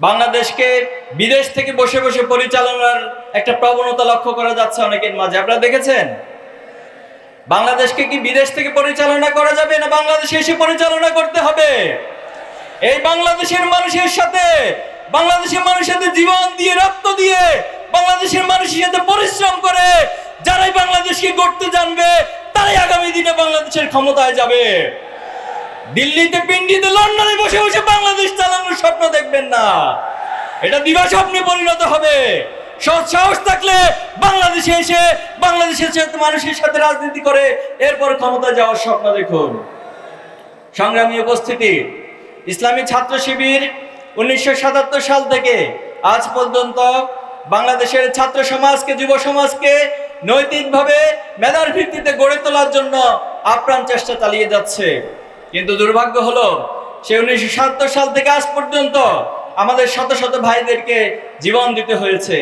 বাংলাদেশকে বিদেশ থেকে বসে বসে পরিচালনার একটা প্রবণতা লক্ষ্য করা যাচ্ছে অনেকের মাঝে। আপনারা দেখেছেন? বাংলাদেশকে কি বিদেশ থেকে পরিচালনা করা যাবে না বাংলাদেশে এসে পরিচালনা করতে হবে? এই বাংলাদেশের মানুষের সাথে, বাংলাদেশের মানুষের সাথে জীবন দিয়ে, রক্ত দিয়ে, বাংলাদেশের মানুষের সাথে পরিশ্রম করে যারাই বাংলাদেশকে গড়তে জানবে, তারাই আগামী দিনে বাংলাদেশের ক্ষমতায় যাবে। দিল্লিতে পিন্ডিতে লন্ডনে বসে বসে বাংলাদেশ চালানোর স্বপ্ন দেখবেন না। এটা দিবা স্বপ্নে পরিণত হবে। সৎ সাহস থাকলে বাংলাদেশে এসে, বাংলাদেশের মানুষের সাথে রাজনীতি করে, এরপর ক্ষমতা যাওয়ার স্বপ্ন দেখুন। সংগ্রামী উপস্থিতি, ইসলামী ছাত্র শিবির উনিশশো সাতাত্তর সাল থেকে আজ পর্যন্ত বাংলাদেশের ছাত্র সমাজকে, যুব সমাজকে নৈতিকভাবে মেধার ভিত্তিতে গড়ে তোলার জন্য আপ্রাণ চেষ্টা চালিয়ে যাচ্ছে। কিন্তু দুর্ভাগ্য হলো, সে উনিশশো সাতাত্তর সাল থেকে আজ পর্যন্ত আমাদের শত শত ভাইদেরকে জীবন দিতে হয়েছে।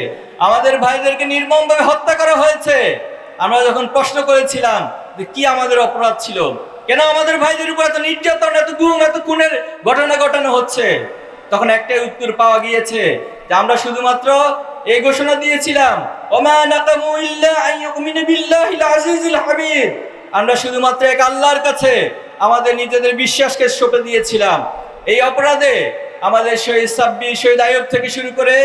আমাদের ভাইদেরকে নির্মমভাবে হত্যা করা হয়েছে। আমরা যখন প্রশ্ন করেছিলাম যে কি আমাদের অপরাধ ছিল, কেন আমাদের ভাইদের উপর এত নির্যাতন, এত গুম, এত খুনের ঘটনা ঘটানো হচ্ছে, তখন একটাই উত্তর পাওয়া গিয়েছে যে আমরা শুধুমাত্র এই ঘোষণা দিয়েছিলাম আমরা শুধুমাত্র এক আল্লাহর কাছে আমাদের নিজেদের বিশ্বাসকে সঁপে দিয়েছিলাম। এই অপরাধে আমাদের শহীদ সাব্বির, শহীদ আয়ব থেকে শুরু করে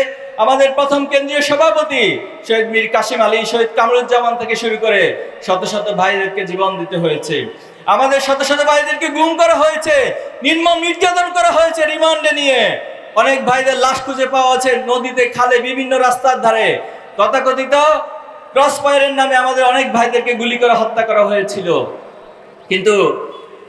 আমাদের প্রথম কেন্দ্রীয় সভাপতি শহীদ মীর কাশিম আলী, শহীদ কামরুজ্জামান থেকে শুরু করে শত শত ভাইদেরকে জীবন দিতে হয়েছে। আমাদের শত শত ভাইদেরকে গুম করা হয়েছে, নির্মম নির্যাতন করা হয়েছে রিমান্ডে নিয়ে। অনেক ভাইদের লাশ খুঁজে পাওয়া আছে নদীতে, খালে, বিভিন্ন রাস্তার ধারে। তথাকথিত ক্রস ফায়ারের নামে আমাদের অনেক ভাইদেরকে গুলি করে হত্যা করা হয়েছিল। কিন্তু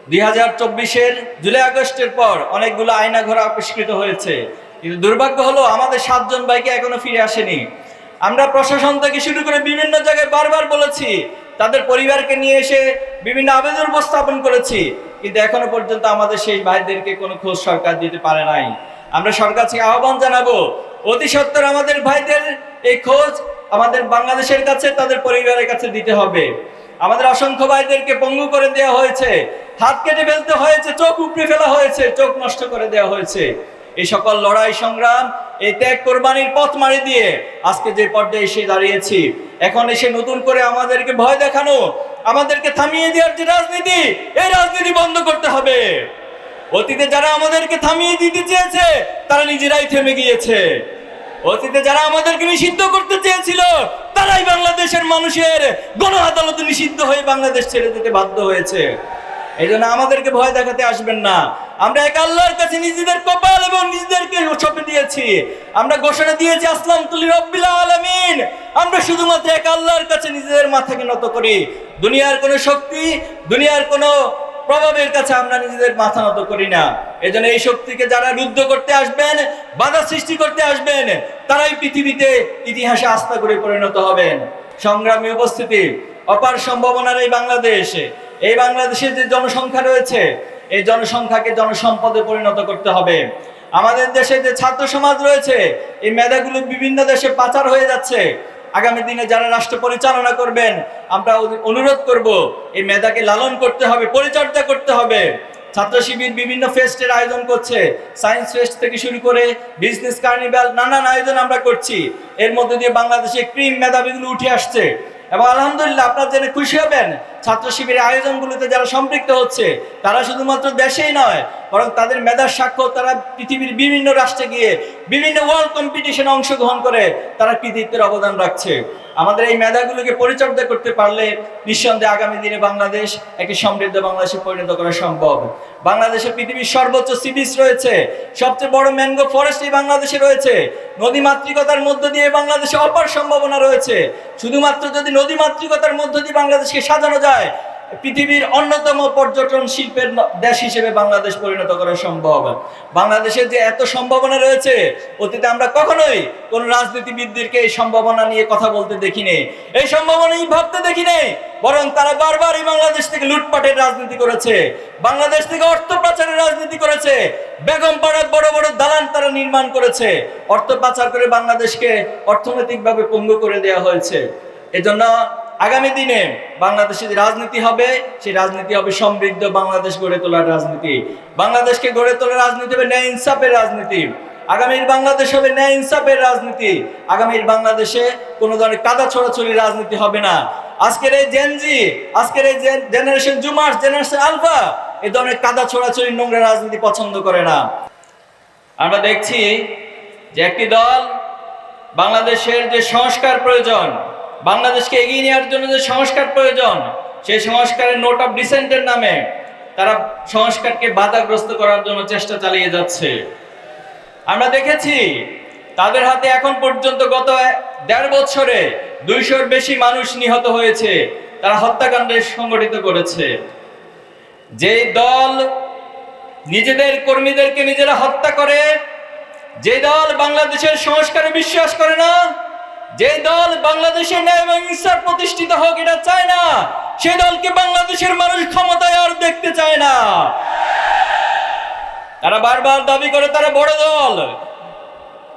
দুই হাজার চব্বিশের জুলাই আগস্টের পর অনেকগুলো আয়না ঘর আবিষ্কৃত হয়েছে। কিন্তু দুর্ভাগ্য হলো আমাদের সাতজন ভাইকে এখনও ফিরে আসেনি। আমরা প্রশাসন থেকে শুরু করে বিভিন্ন জায়গায় বারবার বলেছি, তাদের পরিবারকে নিয়ে এসে বিভিন্ন আবেদন উপস্থাপন করেছি। কিন্তু এখনও পর্যন্ত আমাদের সেই ভাইদেরকে কোনো খোঁজ সরকার দিতে পারে নাই। আমরা সরকার থেকে আহ্বান জানাব, অতি সত্তর আমাদের ভাইদের এই খোঁজ আমাদের বাংলাদেশের কাছে, তাদের পরিবারের কাছে দিতে হবে। আমাদের অসংখ্য ভাইদেরকে পঙ্গু করে দেওয়া হয়েছে। হাত কেটে ফেলতে হয়েছে, চোখ উপড়ে ফেলা হয়েছে, চোখ নষ্ট করে দেওয়া হয়েছে। এই সকল লড়াই সংগ্রাম, এই ত্যাগ কোরবানির পথ মারি দিয়ে আজকে যে পর্যায়ে এসে দাঁড়িয়েছি, এখন এসে নতুন করে আমাদেরকে ভয় দেখানো, আমাদেরকে থামিয়ে দেওয়ার যে রাজনীতি, এই রাজনীতি বন্ধ করতে হবে। অতীতে যারা আমাদেরকে থামিয়ে দিতে চেয়েছে, তারা নিজেরাই থেমে গিয়েছে। অতীতে যারা আমাদেরকে নিষিদ্ধ করতে চেয়েছিল, তারাই বাংলাদেশের মানুষের গণ আদালতে নিষিদ্ধ হয়ে বাংলাদেশ ছেড়ে দিতে বাধ্য হয়েছে। এই জন্য আমাদেরকে ভয় দেখাতে আসবেন না। আমরা এক আল্লাহর কাছে নিজেদের কপাল এবং নিজেদেরকে ছপে দিয়েছি। আমরা ঘোষণা দিয়েছি, আসলাম তুলি রব্বিল আলামিন। আমরা শুধুমাত্র এক আল্লাহর কাছে নিজেদের মাথাকে নত করি। দুনিয়ার কোনো শক্তি, দুনিয়ার কোনো প্রভাবের কাছে আমরা নিজেদের মাথা নত করি না। এই জন্য এই শক্তিকে যারা রুদ্ধ করতে আসবেন, বাধা সৃষ্টি করতে আসবেন, তারাই পৃথিবীতে ইতিহাসে আস্থা করে পরিণত হবেন। সংগ্রামী উপস্থিতি, অপার সম্ভাবনার এই বাংলাদেশে। এই বাংলাদেশের যে জনসংখ্যা রয়েছে, এই জনসংখ্যাকে জনসম্পদে পরিণত করতে হবে। আমাদের দেশে যে ছাত্র সমাজ রয়েছে, এই মেধাগুলো বিভিন্ন দেশে পাচার হয়ে যাচ্ছে। আগামী দিনে যারা রাষ্ট্র পরিচালনা করবেন, আমরা অনুরোধ করব, এই মেধাকে লালন করতে হবে, পরিচর্যা করতে হবে। ছাত্র শিবির বিভিন্ন ফেস্টের আয়োজন করছে। সায়েন্স ফেস্ট থেকে শুরু করে বিজনেস কার্নিভাল নানান আয়োজন আমরা করছি। এর মধ্যে দিয়ে বাংলাদেশে ক্রিম মেধাবীগুলো উঠে আসছে। এবং আলহামদুলিল্লাহ আপনার জেনে খুশি হবেন, ছাত্র শিবিরের আয়োজনগুলোতে যারা সম্পৃক্ত হচ্ছে, তারা শুধুমাত্র দেশেই নয়, বরং তাদের মেধার সাক্ষ্য তারা পৃথিবীর বিভিন্ন রাষ্ট্রে গিয়ে বিভিন্ন ওয়ার্ল্ড কম্পিটিশনে অংশগ্রহণ করে তারা কৃতিত্বের অবদান রাখছে। আমাদের এই মেধাগুলোকে পরিচর্যা করতে পারলে নিঃসন্দেহে আগামী দিনে বাংলাদেশ একটি সমৃদ্ধ বাংলাদেশে পরিণত করা সম্ভব। বাংলাদেশে পৃথিবীর সর্বোচ্চ সিবিচ রয়েছে, সবচেয়ে বড় ম্যানগ্রোভ ফরেস্ট এই বাংলাদেশে রয়েছে। নদী মাতৃকতার মধ্য দিয়ে বাংলাদেশে অপার সম্ভাবনা রয়েছে। শুধুমাত্র যদি নদী মাতৃকতার মধ্য দিয়ে বাংলাদেশকে সাজানো যায় পৃথিবীর অন্যতম পর্যটন শিল্পের দেশ হিসেবে বাংলাদেশ পরিণত করা সম্ভব। বাংলাদেশের যে এত সম্ভাবনা রয়েছে, অতীতে আমরা কখনোই কোন রাজনীতিবিদদেরকে এই সম্ভাবনা নিয়ে কথা বলতে দেখি নেই এই সম্ভাবনাই ভাবতে দেখি নেই বরং তারা বারবার এই বাংলাদেশ থেকে লুটপাটের রাজনীতি করেছে, বাংলাদেশ থেকে অর্থ পাচারের রাজনীতি করেছে, বেগম পাড়ার বড় বড় দালান তারা নির্মাণ করেছে, অর্থ পাচার করে বাংলাদেশকে অর্থনৈতিকভাবে পঙ্গু করে দেওয়া হয়েছে। এজন্য আগামী দিনে বাংলাদেশে যে রাজনীতি হবে, সেই রাজনীতি হবে সমৃদ্ধ বাংলাদেশ গড়ে তোলার রাজনীতি। বাংলাদেশকে গড়ে তোলার রাজনীতি হবে ন্যায় ইনসাফের রাজনীতি। আগামীর বাংলাদেশ হবে ন্যায় ইনসাফের রাজনীতি। আগামীর বাংলাদেশে কোনো ধরনের কাদা ছড়াছড়ি রাজনীতি হবে না। আজকের এই জেনজি আজকের এই জেনারেশন জুমার জেনারেশন আলফা এই ধরনের কাদা ছড়াছড়ি নোংরা রাজনীতি পছন্দ করে না। আমরা দেখছি যে একটি দল বাংলাদেশের যে সংস্কার প্রয়োজন বাংলাদেশকে এগিয়ে নেওয়ার জন্য যে সংস্কার প্রয়োজন, সেই সংস্কারের নোট অফ ডিসেন্টের নামে তারা সংস্কারকে বাধাগ্রস্ত করার জন্য চেষ্টা চালিয়ে যাচ্ছে। আমরা দেখেছি, তাদের হাতে এখন পর্যন্ত গত দেড় বছরে দুইশোর বেশি মানুষ নিহত হয়েছে, তারা হত্যাকাণ্ডে সংগঠিত করেছে। যেই দল নিজেদের কর্মীদেরকে নিজেরা হত্যা করে যে দল বাংলাদেশের সংস্কারে বিশ্বাস করে না যে দল বাংলাদেশের ন্যায় এবং প্রতিষ্ঠিত হোক, এটা চায় না। সে দলকে বাংলাদেশের মানুষ ক্ষমতায় আর দেখতে চায় না? তারা বারবার দাবি করে তারা বড় দল।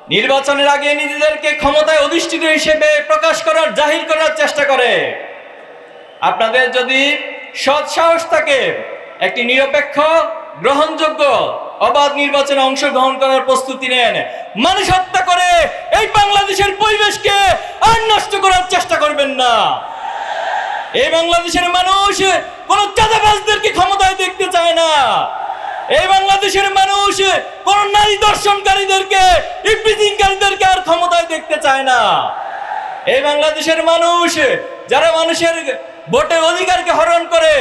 নির্বাচনের আগে নিজেদেরকে ক্ষমতায় অধিষ্ঠিত হিসেবে প্রকাশ করার, জাহির করার চেষ্টা করে। আপনাদের যদি সৎ সাহস থাকে, একটি নিরপেক্ষ, গ্রহণযোগ্য অবাধ নির্বাচনে অংশগ্রহণ করার প্রস্তুতি নেন। মানুষ হত্যা করে, এই বাংলাদেশের পরিবেশকে আর নষ্ট করার চেষ্টা করবেন না। এই বাংলাদেশের মানুষ কোন চাঁদাবাজদেরকে ক্ষমতায় দেখতে চায় না। এই বাংলাদেশের মানুষ কোন নারী দর্শনকারীদেরকে ইফ্রিজিংকারীদেরকে আর ক্ষমতায় দেখতে চায় না। এই বাংলাদেশের মানুষ যারা মানুষের ভোটের অধিকারকে হরণ করে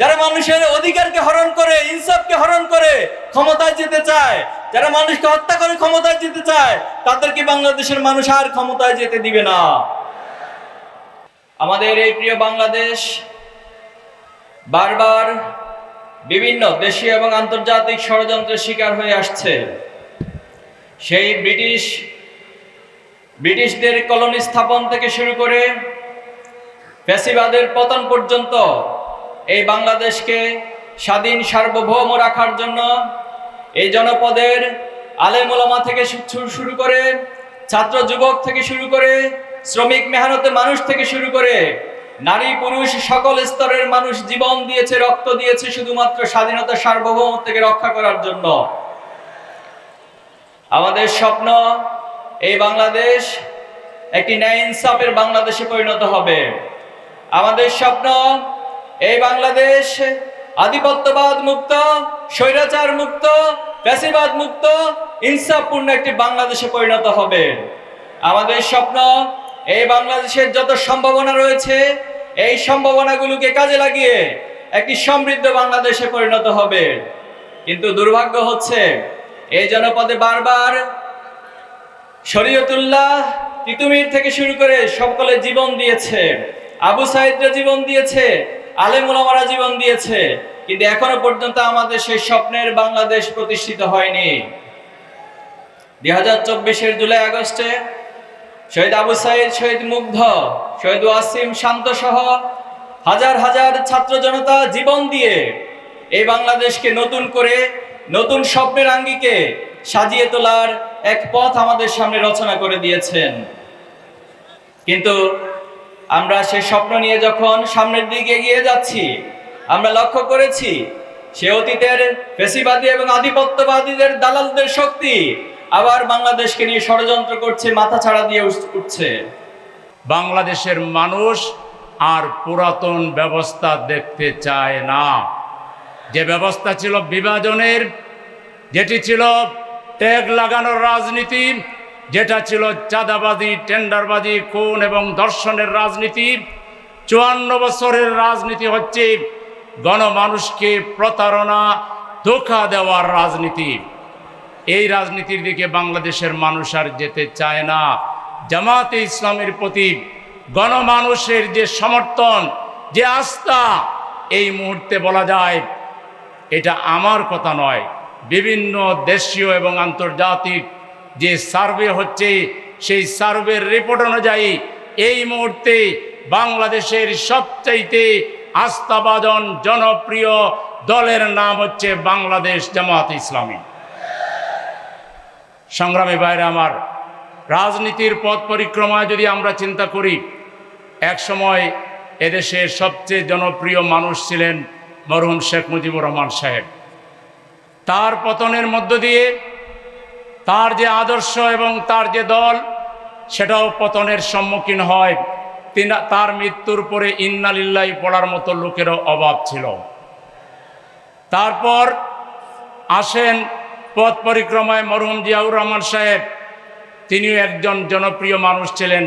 যারা মানুষের অধিকারকে হরণ করে, ইনসাফকে হরণ করে ক্ষমতায় যেতে চায়, যারা মানুষকে হত্যা করে ক্ষমতায় যেতে চায়, তাদেরকে বাংলাদেশের মানুষ আর ক্ষমতায় যেতে দিবে না। আমাদের এই প্রিয় বাংলাদেশ বারবার বিভিন্ন দেশীয় এবং আন্তর্জাতিক ষড়যন্ত্রের শিকার হয়ে আসছে। সেই ব্রিটিশ, ব্রিটিশদের কলোনি স্থাপন থেকে শুরু করে ফ্যাসিবাদের পতন পর্যন্ত এই বাংলাদেশকে স্বাধীন, সার্বভৌম রাখার জন্য এই জনপদের আলেমোলামা থেকে শুরু করে ছাত্র যুবক থেকে শুরু করে শ্রমিক মেহনতে মানুষ থেকে শুরু করে নারী পুরুষ সকল স্তরের মানুষ জীবন দিয়েছে, রক্ত দিয়েছে শুধুমাত্র স্বাধীনতা সার্বভৌম থেকে রক্ষা করার জন্য। আমাদের স্বপ্ন এই বাংলাদেশ একটি ন্যায় ইনসাফের বাংলাদেশে পরিণত হবে। আমাদের স্বপ্ন এই বাংলাদেশ আধিপত্যবাদ মুক্ত, স্বৈরাচার মুক্ত, ফ্যাসিবাদ মুক্ত, ইনসাফপূর্ণ একটি বাংলাদেশে পরিণত হবে। আমাদের স্বপ্ন, এই বাংলাদেশের যত সম্ভাবনা রয়েছে, এই সম্ভাবনাগুলোকে কাজে লাগিয়ে একটি সমৃদ্ধ বাংলাদেশে পরিণত হবে। কিন্তু দুর্ভাগ্য হচ্ছে, এই জনপদে বারবার শরীয়তুল্লাহ তিতুমির থেকে শুরু করে সকলে জীবন দিয়েছে, আবু সাইদরা জীবন দিয়েছে আলেমুলামারা জীবন দিয়েছে, কিন্তু এখনও পর্যন্ত আমাদের সেই স্বপ্নের বাংলাদেশ প্রতিষ্ঠিত হয়নি। দুই হাজার চব্বিশের জুলাই আগস্টে শহীদ আবু সাইদ, শহীদ মুগ্ধ, শহীদ ওয়াসিম শান্ত সহ হাজার হাজার ছাত্র জনতা জীবন দিয়ে এই বাংলাদেশকে নতুন করে, নতুন স্বপ্নের আঙ্গিকে সাজিয়ে তোলার এক পথ আমাদের সামনে রচনা করে দিয়েছেন। কিন্তু আমরা সে স্বপ্ন নিয়ে যখন সামনের দিকে এগিয়ে যাচ্ছি, আমরা লক্ষ্য করেছি সে অতীতের ফেসিবাদী এবং আধিপত্যবাদীদের দালালদের শক্তি আবার বাংলাদেশকে নিয়ে ষড়যন্ত্র করছে, মাথা ছাড়া দিয়ে উঠছে। বাংলাদেশের মানুষ আর পুরাতন ব্যবস্থা দেখতে চায় না। যে ব্যবস্থা ছিল বিভাজনের, যেটি ছিল ট্যাগ লাগানোর রাজনীতি যেটা ছিল চাঁদাবাজি, টেন্ডারবাজি, খুন এবং দর্শনের রাজনীতি, চুয়ান্ন বছরের রাজনীতি হচ্ছে গণমানুষকে প্রতারণা, ধোকা দেওয়ার রাজনীতি। এই রাজনীতির দিকে বাংলাদেশের মানুষ আর যেতে চায় না। জামাতে ইসলামের প্রতি গণমানুষের যে সমর্থন, যে আস্থা, এই মুহূর্তে বলা যায় এটা আমার কথা নয়। বিভিন্ন দেশীয় এবং আন্তর্জাতিক যে সার্ভে হচ্ছে, সেই সার্ভের রিপোর্ট অনুযায়ী এই মুহূর্তে বাংলাদেশের সবচাইতে আস্থাবাদন জনপ্রিয় দলের নাম হচ্ছে বাংলাদেশ জামাত ইসলামী। সংগ্রামী বাইরে আমার, রাজনীতির পথ পরিক্রমায় যদি আমরা চিন্তা করি, এক সময় এদেশের সবচেয়ে জনপ্রিয় মানুষ ছিলেন মরহুম শেখ মুজিবুর রহমান সাহেব। তার পতনের মধ্য দিয়ে তার যে আদর্শ এবং তার যে দল, সেটাও পতনের সম্মুখীন হয়। তার মৃত্যুর পরে ইন্নালিল্লাহি পড়ার মতো লোকেরও অভাব ছিল। তারপর আসেন পথ পরিক্রমায় মরহুম জিয়াউর রহমান সাহেব। তিনিও একজন জনপ্রিয় মানুষ ছিলেন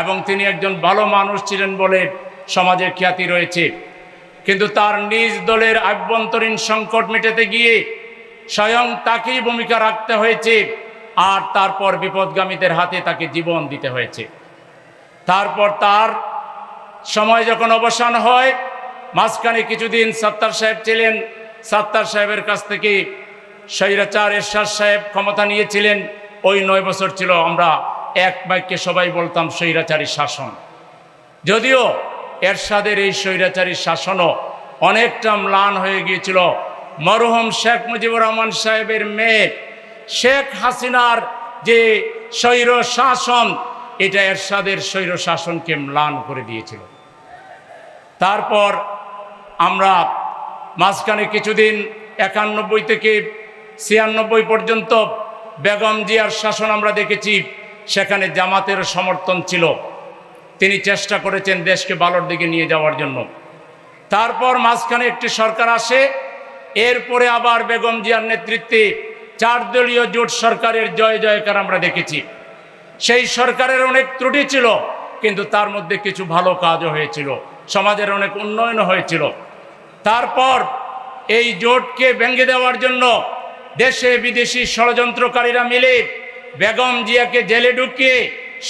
এবং তিনি একজন ভালো মানুষ ছিলেন বলে সমাজের খ্যাতি রয়েছে। কিন্তু তার নিজ দলের আভ্যন্তরীণ সংকট মেটাতে গিয়ে স্বয়ং তাকেই ভূমিকা রাখতে হয়েছে আর তারপর বিপদগামীদের হাতে তাকে জীবন দিতে হয়েছে। তারপর তার সময় যখন অবসান হয়, মাঝখানে কিছুদিন সত্তার সাহেব ছিলেন। সত্তার সাহেবের কাছ থেকে স্বৈরাচার এরশাদ সাহেব ক্ষমতা নিয়েছিলেন। ওই নয় বছর ছিল, আমরা এক বাক্যে সবাই বলতাম স্বৈরাচারী শাসন। যদিও এরশাদের এই স্বৈরাচারী শাসনও অনেকটা ম্লান হয়ে গিয়েছিল মরহুম শেখ মুজিবুর রহমান সাহেবের মেয়ে শেখ হাসিনার যে স্বৈর শাসন, এটা এরশাদের স্বৈর শাসনকে ম্লান করে দিয়েছিল। তারপর আমরা মাঝখানে কিছুদিন একানব্বই থেকে ছিয়ানব্বই পর্যন্ত বেগম জিয়ার শাসন আমরা দেখেছি, সেখানে জামাতের সমর্থন ছিল। তিনি চেষ্টা করেছেন দেশকে ভালোর দিকে নিয়ে যাওয়ার জন্য। তারপর মাঝখানে একটি সরকার আসে এরপরে আবার বেগম জিয়ার নেতৃত্বে চার দলীয় জোট সরকারের জয় জয়কার আমরা দেখেছি। সেই সরকারের অনেক ত্রুটি ছিল, কিন্তু তার মধ্যে কিছু ভালো কাজও হয়েছিল, সমাজের অনেক উন্নয়ন হয়েছিল। তারপর এই জোটকে ভেঙে দেওয়ার জন্য দেশে বিদেশি ষড়যন্ত্রকারীরা মিলে বেগম জিয়াকে জেলে ঢুকিয়ে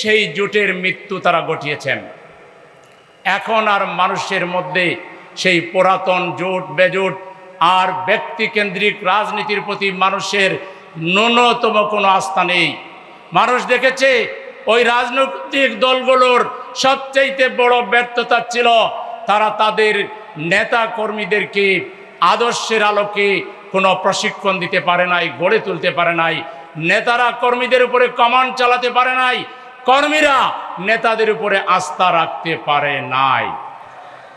সেই জোটের মৃত্যু তারা ঘটিয়েছেন। এখন আর মানুষের মধ্যে সেই পুরাতন জোট, বেজোট আর ব্যক্তিকেন্দ্রিক রাজনীতির প্রতি মানুষের ন্যূনতম কোনো আস্থা নেই। মানুষ দেখেছে, ওই রাজনৈতিক দলগুলোর সবচাইতে বড় ব্যর্থতা ছিল, তারা তাদের নেতা কর্মীদেরকে আদর্শের আলোকে কোনো প্রশিক্ষণ দিতে পারে নাই, গড়ে তুলতে পারে নাই, নেতারা কর্মীদের উপরে কমান্ড চালাতে পারে নাই, কর্মীরা নেতাদের উপরে আস্থা রাখতে পারে নাই।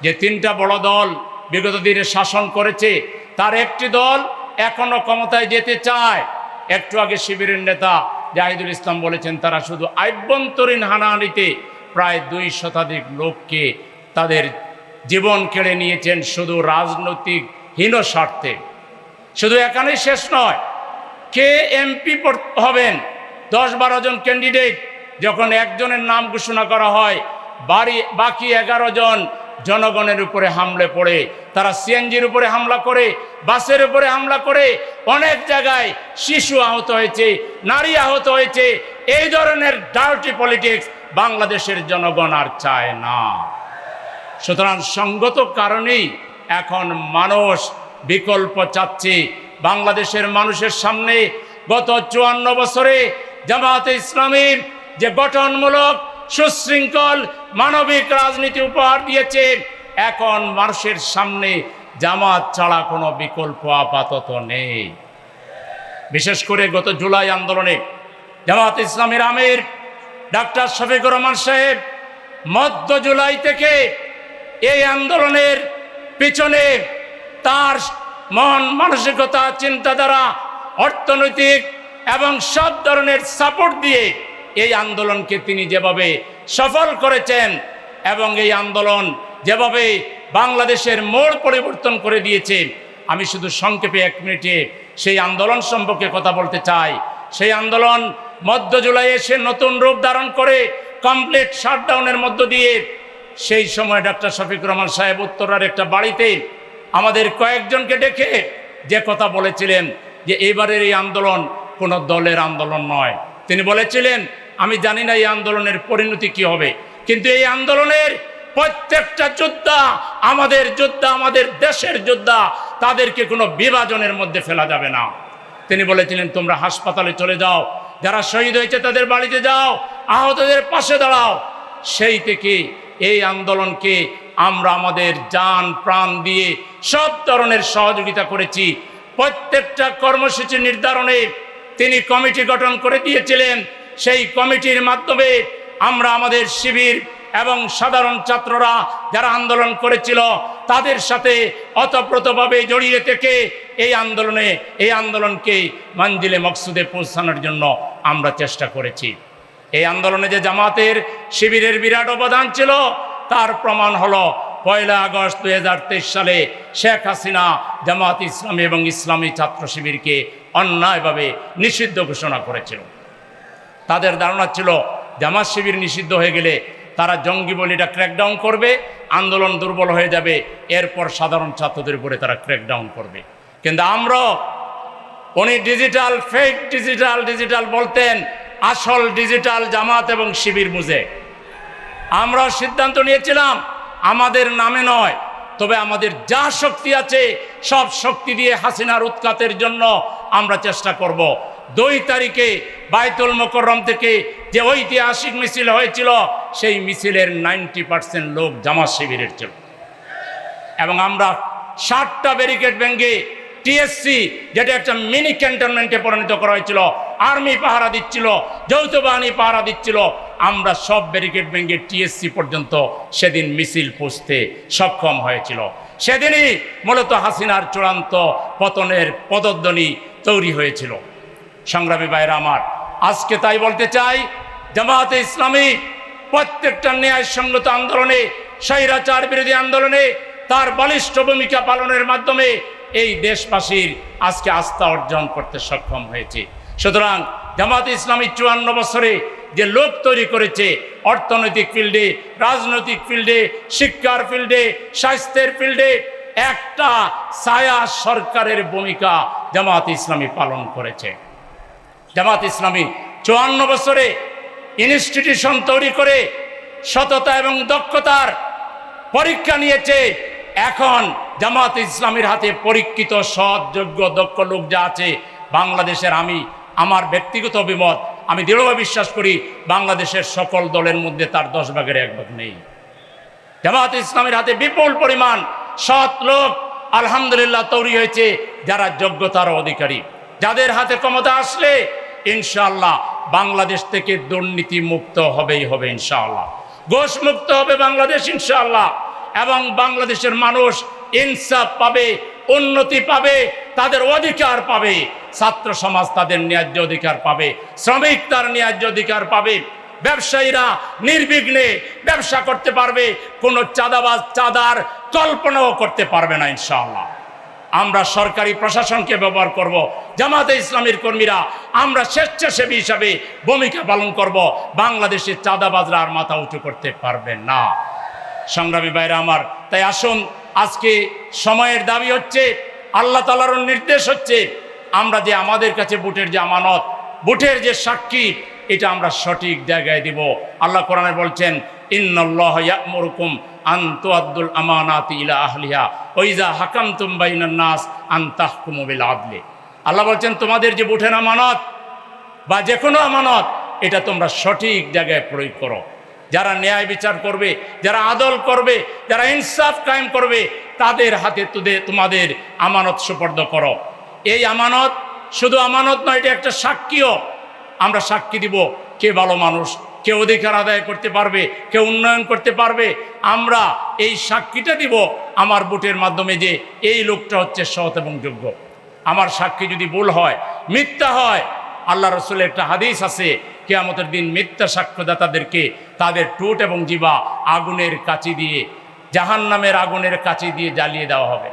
যে তিনটা বড় দল বিগত দিনে শাসন করেছে, তার একটি দল এখনও ক্ষমতায় যেতে চায়। একটু আগে শিবিরের নেতা জাহিদুল ইসলাম বলেছেন, তারা শুধু আভ্যন্তরীণ হানাহানিতে প্রায় দুই শতাধিক লোককে তাদের জীবন কেড়ে নিয়েছেন শুধু রাজনৈতিক হীন স্বার্থে। শুধু এখানেই শেষ নয়, কে এমপি হবেন? দশ বারো জন ক্যান্ডিডেট, যখন একজনের নাম ঘোষণা করা হয়, বাড়ি বাকি এগারো জন জনগণের উপরে হামলে পড়ে, তারা সিএনজির উপরে হামলা করে, বাসের উপরে হামলা করে, অনেক জায়গায় শিশু আহত হয়েছে, নারী আহত হয়েছে। এই ধরনের ডার্টি পলিটিক্স বাংলাদেশের জনগণ আর চায় না। সুতরাং সঙ্গত কারণেই এখন মানুষ বিকল্প চাচ্ছে। বাংলাদেশের মানুষের সামনে গত চুয়ান্ন বছরে জামাতে ইসলামীর যে গঠনমূলক সুশৃঙ্খল মানবিক রাজনীতি উপহার দিয়েছে। এখন মানুষের সামনে জামাত ছাড়া কোনো বিকল্প আপাতত নেই। বিশেষ করে গত জুলাই আন্দোলনে জামাত ইসলামের আমির ডাক্তার শফিকুর রহমান সাহেব মধ্য জুলাই থেকে এই আন্দোলনের পিছনে তার মন মানসিকতা, চিন্তাধারা, অর্থনৈতিক এবং সব ধরনের সাপোর্ট দিয়ে এই আন্দোলনকে তিনি যেভাবে সফল করেছেন এবং এই আন্দোলন যেভাবে বাংলাদেশের মোড় পরিবর্তন করে দিয়েছে, আমি শুধু সংক্ষেপে এক মিনিটে সেই আন্দোলন সম্পর্কে কথা বলতে চাই। সেই আন্দোলন মধ্য জুলাই এসে নতুন রূপ ধারণ করে কমপ্লিট শাটডাউনের মধ্য দিয়ে সেই সময় ডাক্তার শফিক রহমান সাহেব উত্তরার একটা বাড়িতে আমাদের কয়েকজনকে ডেকে যে কথা বলেছিলেন যে এবারের এই আন্দোলন কোনো দলের আন্দোলন নয়। তিনি বলেছিলেন আমি জানি না এই আন্দোলনের পরিণতি কি হবে। কিন্তু এই আন্দোলনের প্রত্যেকটা যোদ্ধা, আমাদের যোদ্ধা, আমাদের দেশের যোদ্ধা, তাদেরকে কোনো বিভাজনের মধ্যে ফেলা যাবে না। তিনি বলেছিলেন, তোমরা হাসপাতালে চলে যাও, যারা শহীদ হয়েছে তাদের বাড়িতে যাও, আহতদের পাশে দাঁড়াও। সেই থেকে এই আন্দোলনকে আমরা আমাদের যান প্রাণ দিয়ে সব ধরনের সহযোগিতা করেছি। প্রত্যেকটা কর্মসূচি নির্ধারণে তিনি কমিটি গঠন করে দিয়েছিলেন। সেই কমিটির মাধ্যমে আমরা আমাদের শিবির এবং সাধারণ ছাত্ররা যারা আন্দোলন করেছিল, তাদের সাথে অতপ্রতভাবে জড়িয়ে থেকে এই আন্দোলনে, এই আন্দোলনকে মঞ্জিলে মকসুদে পৌঁছানোর জন্য আমরা চেষ্টা করেছি। এই আন্দোলনে যে জামাতের শিবিরের বিরাট অবদান ছিল, তার প্রমাণ হলো পয়লা আগস্ট দু হাজার তেইশ সালে শেখ হাসিনা জামাত ইসলামী এবং ইসলামী ছাত্র শিবিরকে অন্যায়ভাবে নিষিদ্ধ ঘোষণা করেছিল। তাদের ধারণা ছিল জামাত শিবির নিষিদ্ধ হয়ে গেলে তারা জঙ্গি বলিটা ক্র্যাকডাউন করবে, আন্দোলন দুর্বল হয়ে যাবে, এরপর সাধারণ ছাত্রদের উপরে তারা ক্র্যাকডাউন করবে। কিন্তু আমরা উনি ডিজিটাল ফেক ডিজিটাল ডিজিটাল বলতেন, আসল ডিজিটাল জামাত এবং শিবির বুঝে। আমরা সিদ্ধান্ত নিয়েছিলাম, আমাদের নামে নয়, তবে আমাদের যা শক্তি আছে, সব শক্তি দিয়ে হাসিনার উৎখাতের জন্য আমরা চেষ্টা করব। দুই তারিখে বাইতুল মোকররম থেকে যে ঐতিহাসিক মিছিল হয়েছিল, সেই মিছিলের নাইনটি পার্সেন্ট লোক জামাত শিবিরের ছিল। এবং আমরা ষাটটা ব্যারিকেড ভেঙে টিএসসি, যেটা একটা মিনি ক্যান্টনমেন্টে পরিণত করা হয়েছিল, আর্মি পাহারা দিচ্ছিল, যৌথ বাহিনী পাহারা দিচ্ছিল, আমরা সব ব্যারিকেড ভেঙে টিএসসি পর্যন্ত সেদিন মিছিল পুষতে সক্ষম হয়েছিল। সেদিনই মূলত হাসিনার চূড়ান্ত পতনের পদধ্বনি তৈরি হয়েছিল। সংগ্রামী ভাইরা আমার। আজকে তাই বলতে চাই জামাতে ইসলামী প্রত্যেকটা ন্যায়সঙ্গত আন্দোলনে, স্বৈরাচার বিরোধী আন্দোলনে তার বলিষ্ঠ ভূমিকা পালনের মাধ্যমে এই দেশবাসীর আজকে আস্থা অর্জন করতে সক্ষম হয়েছে। সুতরাং জামাতে ইসলামী চুয়ান্ন বছরে যে লোক তৈরি করেছে, অর্থনৈতিক ফিল্ডে, রাজনৈতিক ফিল্ডে, শিক্ষার ফিল্ডে, স্বাস্থ্যের ফিল্ডে, একটা ছায়া সরকারের ভূমিকা জামাত ইসলামী পালন করেছে। জামাত ইসলামী চুয়ান্ন বছরে ইনস্টিটিউশন তৈরি করে সততা এবং দক্ষতার পরীক্ষা নিয়েছে। এখন জামাত ইসলামীর হাতে পরীক্ষিত, সৎ, যোগ্য, দক্ষ লোক যা আছে, বাংলাদেশের আমি, আমার ব্যক্তিগত অভিমত, আমি দৃঢ়ভাবে বিশ্বাস করি, বাংলাদেশের সকল দলের মধ্যে তার দশ ভাগের এক ভাগ নেই। জামাত ইসলামের হাতে বিপুল পরিমাণ সৎ লোক, আলহামদুলিল্লাহ, তৈরি হয়েছে যারা যোগ্যতার অধিকারী। যাদের হাতে ক্ষমতা আসলে ইনশাআল্লাহ বাংলাদেশ থেকে দুর্নীতি মুক্ত হবেই হবে ইনশাআল্লাহ। ঘোষ মুক্ত হবে বাংলাদেশ ইনশাআল্লাহ। এবং বাংলাদেশের মানুষ ইনসাফ পাবে, উন্নতি পাবে, তাদের অধিকার পাবে, ছাত্র সমাজ তাদের ন্যায্য অধিকার পাবে, শ্রমিক তার ন্যায্য অধিকার পাবে, ব্যবসায়ীরা নির্বিঘ্নে ব্যবসা করতে পারবে, কোনো চাঁদাবাজ, চাঁদার কল্পনাও করতে পারবে না ইনশাআল্লাহ। আমরা সরকারি প্রশাসনকে ব্যবহার করব, জামাতে ইসলামের কর্মীরা আমরা স্বেচ্ছাসেবী হিসাবে ভূমিকা পালন করব, বাংলাদেশে চাঁদাবাজরা আর মাথা উঁচু করতে পারবে না। সংগ্রামী বাইরে আমার, তাই আসুন, আজকে সময়ের দাবি হচ্ছে, আল্লাহ তালার নির্দেশ হচ্ছে, আমরা যে আমাদের কাছে বুটের যে আমানত, বুটের যে সাক্ষী, এটা আমরা সঠিক জায়গায় দিব। আল্লাহ কোরআনে বলছেন, ইন্নাল্লাহ ইয়ামুরুকুম আন তুআদ্দুল আমানাতি ইলা আহলিহা। ওইজা হাকামতুম বাইনান নাস আন তাহকুমু বিল আদলি। আল্লাহ বলছেন, তোমাদের যে বুটের আমানত বা যে কোনো আমানত, এটা তোমরা সঠিক জায়গায় প্রয়োগ করো। যারা ন্যায় বিচার করবে, যারা আদল করবে, যারা ইনসাফ কায়েম করবে, তাদের হাতে তোদের তোমাদের আমানত সুপর্দ করো। এই আমানত শুধু আমানত নয়, এটা একটা সাক্ষীও। আমরা সাক্ষী দিব, কে ভালো মানুষ কে অধিকার আদায় করতে পারবে, কেউ উন্নয়ন করতে পারবে। আমরা এই সাক্ষীটা দিব আমার বুটের মাধ্যমে যে এই লোকটা হচ্ছে সৎ এবং যোগ্য। আমার সাক্ষী যদি ভুল হয়, মিথ্যা হয়, আল্লাহ রসুলের একটা হাদিস আছে, কেয়ামতের দিন মিথ্যা সাক্ষ্যদাতাদেরকে তাদের টুট এবং জিবা আগুনের কাচি দিয়ে জাহান নামের আগুনের কাচি দিয়ে জ্বালিয়ে দেওয়া হবে।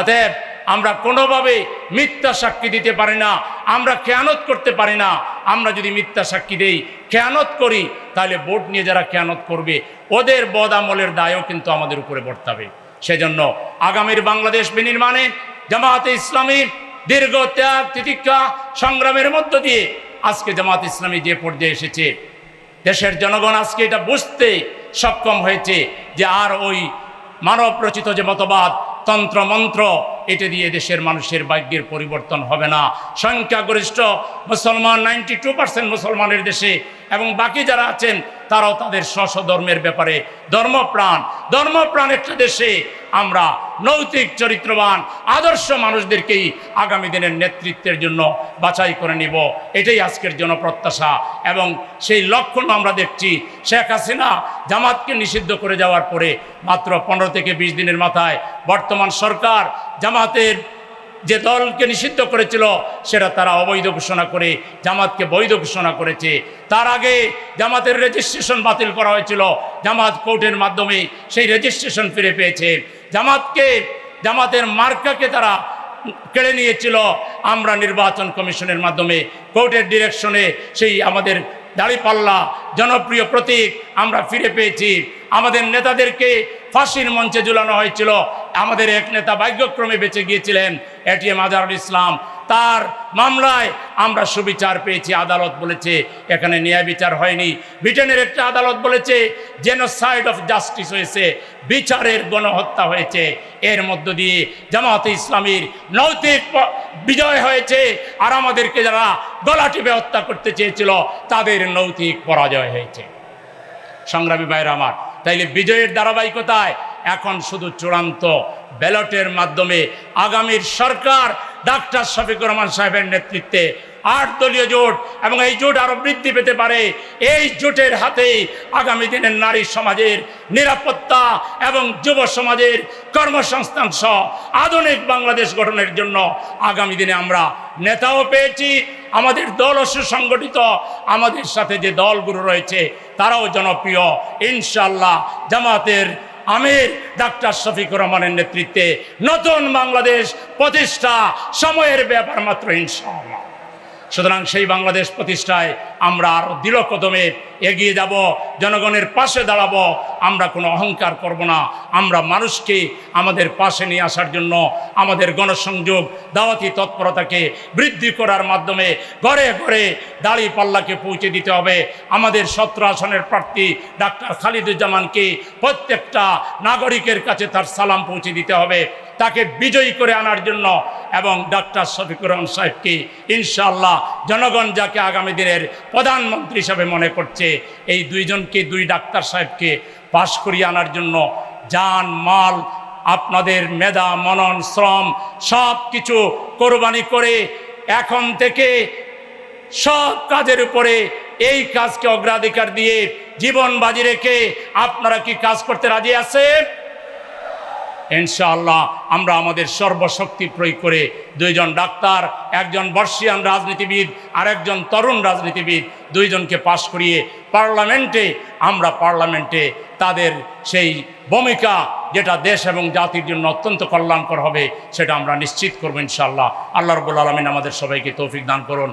অতএব আমরা কোনোভাবে মিথ্যা সাক্ষী দিতে পারি না, আমরা খেয়ানত করতে পারি না। আমরা যদি মিথ্যা সাক্ষী দেই, খেয়ানত করি, তাহলে ভোট নিয়ে যারা খেয়ানত করবে, ওদের বদ আমলের দায়ও কিন্তু আমাদের উপরে বর্তাবে। সেজন্য আগামীর বাংলাদেশ বিনির্মাণে জামাতে ইসলামী দীর্ঘ ত্যাগ, তিতিক্ষা সংগ্রামের মধ্য দিয়ে আজকে জামাত ইসলামী যে পর্যায়ে এসেছে, দেশের জনগণ আজকে এটা বুঝতে সক্ষম হয়েছে যে আর ওই মানব রচিত যে মতবাদ তন্ত্র মন্ত্র এটা দিয়ে দেশের মানুষের ভাগ্যের পরিবর্তন হবে না। সংখ্যাগরিষ্ঠ মুসলমান নাইনটি টু পার্সেন্ট মুসলমানের দেশে এবং বাকি যারা আছেন তারাও তাদের স্ব স্ব ধর্মের ব্যাপারে ধর্মপ্রাণ ধর্মপ্রাণ একটা দেশে আমরা নৈতিক, চরিত্রবান, আদর্শ মানুষদেরকেই আগামী দিনের নেতৃত্বের জন্য বাছাই করে নিব। এটাই আজকের জন্য প্রত্যাশা এবং সেই লক্ষণ আমরা দেখছি, শেখ হাসিনা জামাতকে নিষিদ্ধ করে যাওয়ার পরে মাত্র পনেরো থেকে বিশ দিনের মাথায় বর্তমান সরকার জামাতের যে দলকে নিষিদ্ধ করেছিল, সেটা তারা অবৈধ ঘোষণা করে, জামাতকে বৈধ ঘোষণা করেছে। তার আগে জামাতের রেজিস্ট্রেশন বাতিল করা হয়েছিল। জামাত কোর্টের মাধ্যমে সেই রেজিস্ট্রেশন ফিরে পেয়েছে। জামাতকে, জামাতের মার্কাকে তারা কেড়ে নিয়েছিল। আমরা নির্বাচন কমিশনের মাধ্যমে কোর্টের ডিরেকশনে সেই আমাদের দাড়িপাল্লা জনপ্রিয় প্রতীক আমরা ফিরে পেয়েছি। আমাদের নেতাদেরকে ফাঁসির মঞ্চে ঝুলানো হয়েছিল। আমাদের এক নেতা ভাগ্যক্রমে বেঁচে গিয়েছিলেন এটিএম আজহারুল ইসলাম। তার মামলায় আমরা সুবিচার পেয়েছি, আদালত বলেছে। এখানে ন্যায় বিচার হয়নি। ব্রিটেনের একটা আদালত বলেছে জেনোসাইড অফ জাস্টিস হয়েছে, বিচারের গণহত্যা হয়েছে। এর মধ্য দিয়ে জামাতে ইসলামীর নৈতিক বিজয় হয়েছে। আর আমাদেরকে যারা গলা টিপে হত্যা করতে চেয়েছিল, তাদের নৈতিক পরাজয় হয়েছে। সংগ্রামী ভাইয়ের আমার তাইলে বিজয়ের ধারাবাহিকতায় এখন শুধু চূড়ান্ত ব্যালটের মাধ্যমে আগামীর সরকার ডাক্তার শফিকুর রহমান সাহেবের নেতৃত্বে আট দলীয় জোট এবং এই জোট আরও বৃদ্ধি পেতে পারে। এই জোটের হাতে আগামী দিনের নারী সমাজের নিরাপত্তা এবং যুব সমাজের কর্মসংস্থান সহ আধুনিক বাংলাদেশ গঠনের জন্য আগামী দিনে আমরা নেতাও পেয়েছি। আমাদের দলও সুসংগঠিত আমাদের সাথে যে দলগুলো রয়েছে, তারাও জনপ্রিয়। ইনশাল্লাহ জামাতের আমির ডাক্তার শফিকুর রহমানের নেতৃত্বে নতুন বাংলাদেশ প্রতিষ্ঠা। সময়ের ব্যাপার মাত্র ইনশাল্লাহ সুতরাং সেই বাংলাদেশ প্রতিষ্ঠায় আমরা আরও দৃঢ় কদমে এগিয়ে যাব, জনগণের পাশে দাঁড়াবো, আমরা কোনো অহংকার করব না। আমরা মানুষকে আমাদের পাশে নিয়ে আসার জন্য আমাদের গণসংযোগ, দাওয়াতি তৎপরতাকে বৃদ্ধি করার মাধ্যমে ঘরে ঘরে দাড়ি পাল্লাকে পৌঁছে দিতে হবে। আমাদের সত্র আসনের প্রার্থী ডাক্তার খালিদুজ্জামানকে প্রত্যেকটা নাগরিকের কাছে তার সালাম পৌঁছে দিতে হবে। তাকে বিজয়ী করে আনার জন্য এবং ডাক্তার শফিকুর রহমান সাহেবকে ইনশাআল্লাহ জনগণ যাকে আগামী দিনের প্রধানমন্ত্রী হিসাবে মনে করছে এই দুইজনকে, দুই ডাক্তার সাহেবকে পাশ করিয়ে আনার জন্য যান, মাল, আপনাদের মেধা, মনন, শ্রম সব কিছু কোরবানি করে এখন থেকে সব কাজের উপরে এই কাজকে অগ্রাধিকার দিয়ে জীবন বাজি রেখে আপনারা কি কাজ করতে রাজি আছেন? ইনশাআল্লাহ আমরা আমাদের সর্বশক্তি প্রয়োগ করে দুইজন ডাক্তার, একজন বর্ষিয়ান রাজনীতিবিদ আর একজন তরুণ রাজনীতিবিদ দুইজনকে পাশ করিয়ে পার্লামেন্টে আমরা পার্লামেন্টে তাদের সেই ভূমিকা যেটা দেশ এবং জাতির জন্য অত্যন্ত কল্যাণকর হবে সেটা আমরা নিশ্চিত করব ইনশাআল্লাহ। আল্লাহ রবুল আলমিন আমাদের সবাইকে তৌফিক দান করুন।